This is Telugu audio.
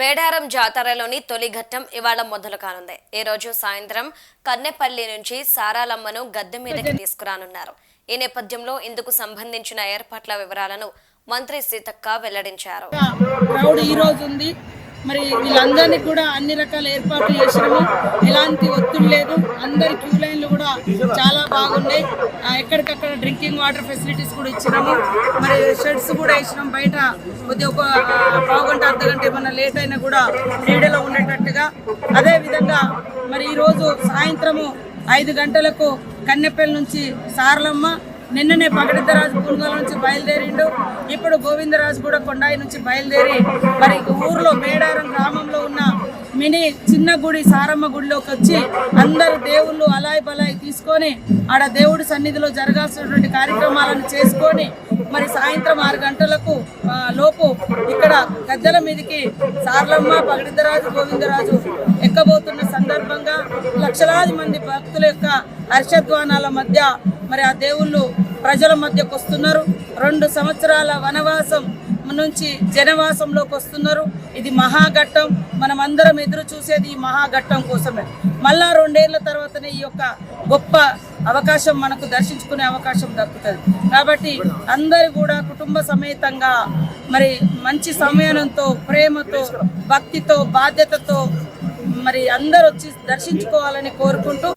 మేడారం జాతరలోని తొలి ఘట్టం ఇవాళ మొదలు కానుంది. ఈ రోజు సాయంత్రం కన్నెపల్లి నుంచి సారాలమ్మను గద్దె మీదకి తీసుకురానున్నారు. ఈ నేపథ్యంలో ఇందుకు సంబంధించిన ఏర్పాట్ల వివరాలను మంత్రి సీతక్క వెల్లడించారు. క్రౌడ్ ఈ రోజు ఉంది. మరి వీళ్ళందరినీ కూడా అన్ని రకాల ఏర్పాట్లు చేసినాము. ఎలాంటి ఒత్తిడి లేదు. అందరి క్యూ కూడా చాలా బాగున్నాయి ఎక్కడికక్కడ డ్రింకింగ్ వాటర్ ఫెసిలిటీస్ కూడా ఇచ్చినాము. మరి షెడ్స్ కూడా వేసినాం. బయట కొద్దిగా ఒక పావుగంట పావు గంట అర్ధ గంట ఏమన్నా లేట్ అయినా కూడా నీడలో ఉండేటట్టుగా. అదే విధంగా మరి ఈరోజు సాయంత్రము ఐదు గంటలకు కన్నెపల్లి నుంచి సారలమ్మ నిన్ననే పగడిద్దరాజు పునుగోల నుంచి బయలుదేరిండు. ఇప్పుడు గోవిందరాజు కూడా కొండాయి నుంచి బయలుదేరి మరి ఊర్లో మేడారం గ్రామం మినీ చిన్న గుడి సారమ్మ గుడిలోకి వచ్చి అందరు దేవుళ్ళు అలాయి బలాయి తీసుకొని ఆడ దేవుడి సన్నిధిలో జరగాల్సినటువంటి కార్యక్రమాలను చేసుకొని మరి సాయంత్రం ఆరు గంటలకు లోపు ఇక్కడ గద్దెల మీదకి సార్లమ్మ పగడిద్దరాజు గోవిందరాజు ఎక్కబోతున్న సందర్భంగా లక్షలాది మంది భక్తుల యొక్క హర్షధ్వానాల మధ్య మరి ఆ దేవుళ్ళు ప్రజల మధ్యకు వస్తున్నారు రెండు సంవత్సరాల వనవాసం నుంచి జనవాసంలోకి వస్తున్నారు. ఇది మహాఘట్టం. మనం అందరం ఎదురు చూసేది ఈ మహాఘట్టం కోసమే. మళ్ళా రెండేళ్ళ తర్వాతనే ఈ యొక్క గొప్ప అవకాశం మనకు దర్శించుకునే అవకాశం దక్కుతుంది. కాబట్టి అందరు కూడా కుటుంబ సమేతంగా మరి మంచి సమయంతో ప్రేమతో భక్తితో బాధ్యతతో మరి అందరు వచ్చి దర్శించుకోవాలని కోరుకుంటూ